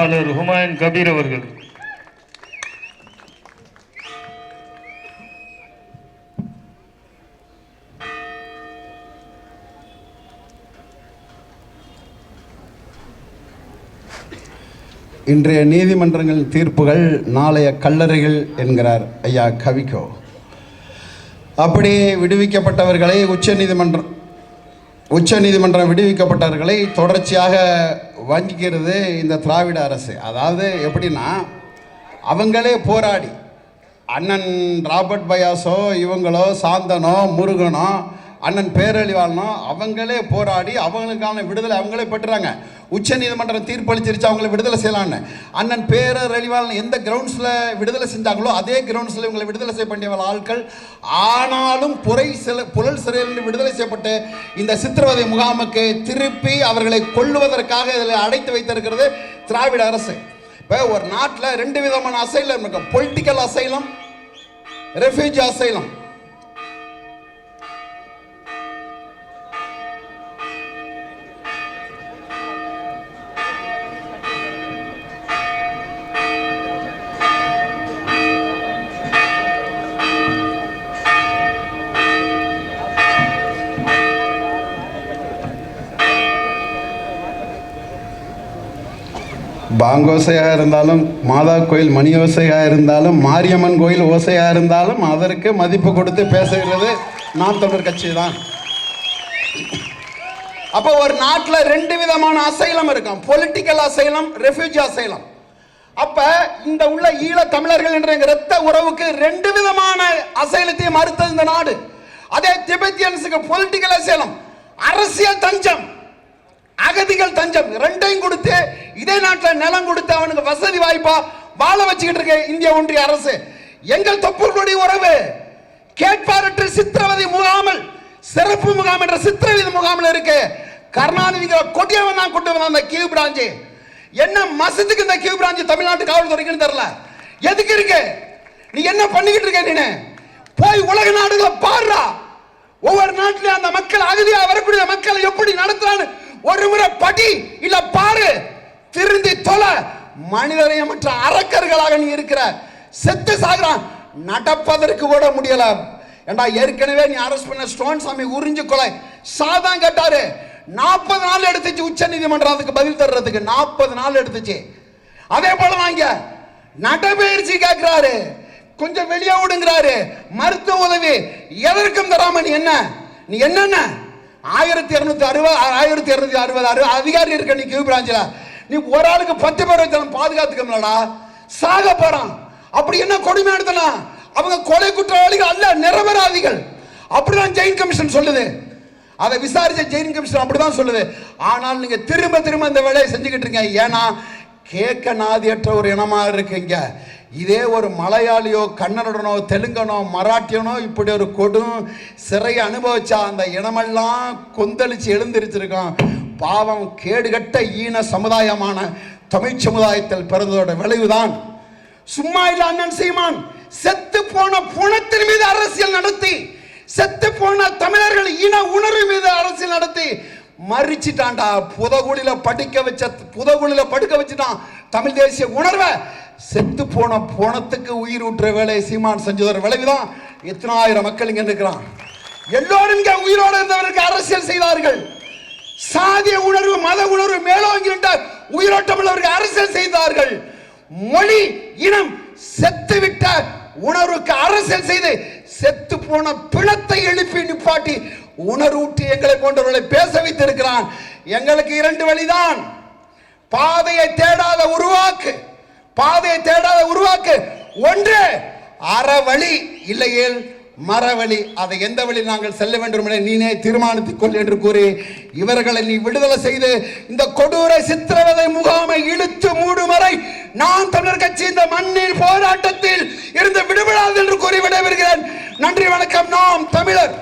செயலாளர் ஹுமாயூன் கபீர் அவர்கள். இன்றைய நீதிமன்றங்களின் தீர்ப்புகள் நாளைய கல்லறைகள் என்கிறார் ஐயா கவிக்கோ. அப்படி விடுவிக்கப்பட்டவர்களை உச்ச நீதிமன்றம் உச்ச நீதிமன்றம் விடுவிக்கப்பட்டவர்களை தொடர்ச்சியாக வஞ்சிக்கிறது இந்த திராவிட அரசு. அதாவது எப்படின்னா அவங்களே போராடி. அண்ணன் ராபர்ட் பயாஸோ இவங்களோ சாந்தனோ முருகனோ அண்ணன் பேரழிவாளனோ அவங்களே போராடி அவங்களுக்கான விடுதலை அவங்களே பெற்றுறாங்க உச்ச நீதிமன்றம் தீர்ப்பளிச்சிருச்சு அவங்கள விடுதலை செய்யலான்னு அண்ணன் பேரழிவாளன் எந்த கிரவுண்ட்ஸில் விடுதலை செஞ்சாங்களோ அதே கிரவுண்ட்ஸில் இவங்களை விடுதலை செய்ய வேண்டிய ஆட்கள். ஆனாலும் புரை சில புழல் சிறையிலிருந்து விடுதலை செய்யப்பட்டு இந்த சித்திரவதை முகாமுக்கு திருப்பி அவர்களை கொள்ளுவதற்காக இதில் அடைத்து வைத்திருக்கிறது திராவிட அரசு. இப்போ ஒரு நாட்டில் ரெண்டு விதமான அசைலம் இருக்கும் பொலிட்டிக்கல் அசைலம் ரெஃப்யூஜி அசைலம் பாங்கோசையாக இருந்தாலும் மாதா கோயில் மணி ஓசையாக இருந்தாலும் மாரியம்மன் கோயில் ஓசையாக இருந்தாலும் அதற்கு மதிப்பு கொடுத்து பேசுகிறது நாம் தமிழர் கட்சி தான். அப்போ ஒரு நாட்டில் ரெண்டு விதமான அசைலம் இருக்கும். Political asylum refugee asylum. அப்ப இந்த உள்ள ஈழ தமிழர்கள் என்ற இரத்த உறவுக்கு ரெண்டு விதமான அசைலத்தையும் மறுத்தது இந்த நாடு. அதே திபெத்தியன்ஸுக்கு பொலிட்டிக்கல் அசைலம் அரசியல் தஞ்சம். அகதிகள் தஞ்சம் ரெண்டையும் கொடுத்து இதே நாட்டில் நிலம் கொடுத்து அவனுக்கு வசதி வாய்ப்பா வாழ வச்சுக்கிட்டு இருக்க இந்திய ஒன்றிய அரசு. எங்கள் தொப்புள்கொடி உறவு கேட்பாரற்று சித்திரவதை முகாமல் சிறப்பு முகாம் என்ற சித்திரவதை முகாமில் இருக்கு. கருணாநிதிங்கிற கொடியவன் தான் கொண்டு வந்தான் அந்த கியூ பிராஞ்சு என்ன மசத்துக்கு இந்த கியூ பிராஞ்சு தமிழ்நாட்டு காவல்துறைக்குன்னு தெரியல. எதுக்கு இருக்கு? நீ என்ன பண்ணிக்கிட்டு இருக்க நீ போய் உலக நாடுகளை பாடுறா ஒவ்வொரு நாட்டிலும் அந்த மக்கள் அகதியாக வரக்கூடிய மக்களை எப்படி நடத்துறான்னு ஒரு முறை படி இல்ல பாரு திருந்தி தொலை. மனிதரையமற்ற அரக்கர்களாக நீ இருக்கிற செத்து சாகுறான். நடப்பதற்கு கூட முடியல. ஏண்டா ஏற்கனவே நீ அரெஸ்ட் பண்ண ஸ்டோன் சாமி உறிஞ்சு கொலை. சாதான் கேட்டாரு. நாற்பது நாள் எடுத்துச்சு உச்ச நீதிமன்றம் அதுக்கு பதில் தர்றதுக்கு. நாற்பது நாள் எடுத்துச்சு. அதே போல வாங்க நடைபயிற்சி கேட்கிறாரு கொஞ்சம் வெளியே விடுங்கிறாரு. மருத்துவ உதவி எதற்கும் தராம நீ என்ன? நீ என்னென்ன? ஆயிரத்தி இரநூத்தி அறுபது ஆயிரத்தி இரநூத்தி அறுபது அறுபது அதிகாரி இருக்க நீ கியூ பிரான்ச்சில் நீ ஒரு ஆளுக்கு பத்து பேர் வச்சாலும் பாதுகாத்துக்கணும்லடா. சாக போறான். அப்படி என்ன கொடுமை எடுத்தனா அவங்க கொலை குற்றவாளிகள் அல்ல நிரபராதிகள். அப்படிதான் ஜெயின் கமிஷன் சொல்லுது. அதை விசாரிச்ச ஜெயின் கமிஷன் அப்படிதான் சொல்லுது. ஆனால் நீங்க திரும்ப திரும்ப இந்த வேலையை செஞ்சுக்கிட்டு இருக்கீங்க. ஏன்னா கேட்க நாதியற்ற ஒரு இனமா இருக்கீங்க. இதே ஒரு மலையாளியோ கன்னடனோ தெலுங்கனோ மராட்டியனோ இப்படி ஒரு கொடும் சிறையை அனுபவிச்சா அந்த இனமெல்லாம் கொந்தளிச்சு எழுந்திருச்சிருக்கோம் பாவம் கேடுகட்ட ஈன சமுதாயமான தமிழ் சமுதாயத்தில் பிறந்ததோட விளைவுதான். சும்மா இல்ல அண்ணன் சீமான் செத்து போன புணத்தின் மீது அரசியல் நடத்தி செத்து போன தமிழர்கள் இன உணர்வு மீது அரசியல் நடத்தி மறிச்சிட்டான்டா. புதகுழில படிக்க வச்ச புதகுழில படுக்க வச்சுட்டான் தமிழ் தேசிய உணர்வை. செத்து போன போனத்துக்கு உயிர் ஊற்ற வேலை சீமான் செஞ்சதோட விளைவுதான் எத்தனாயிரம் மக்கள் இங்க இருக்கிறான். எல்லோரும் இங்க உயிரோடு இருந்தவருக்கு அரசியல் செய்தார்கள். சாதிய உணர்வு மத உணர்வு மேலோங்கி விட்டார் உயிரோட்டம் உள்ளவருக்கு அரசியல் செய்தார்கள். மொழி இனம் செத்துவிட்ட உணர்வுக்கு அரசியல் செய்து செத்து போன பிணத்தை எழுப்பி நிப்பாட்டி உணர்வூட்டி எங்களை போன்றவர்களை பேச வைத்திருக்கிறான். எங்களுக்கு இரண்டு வழிதான் பாதையை தேடாத உருவாக்கு பாதையை தேடாத உருவாக்கு. ஒன்று அறவழி இல்லையேல் மரவழி. அதை எந்த வழி நாங்கள் செல்ல வேண்டும் என நீனே தீர்மானித்துக் கொள் என்று கூறி இவர்களை நீ விடுதலை செய்து இந்த கொடூர சித்திரவதை முகாமை இழுத்து மூடும் வரை நான் தமிழர் கட்சி இந்த மண்ணில் போராட்டத்தில் இருந்து விடுபடாது என்று கூறி விடைபெறுகிறேன். நன்றி வணக்கம். நாம் தமிழர்.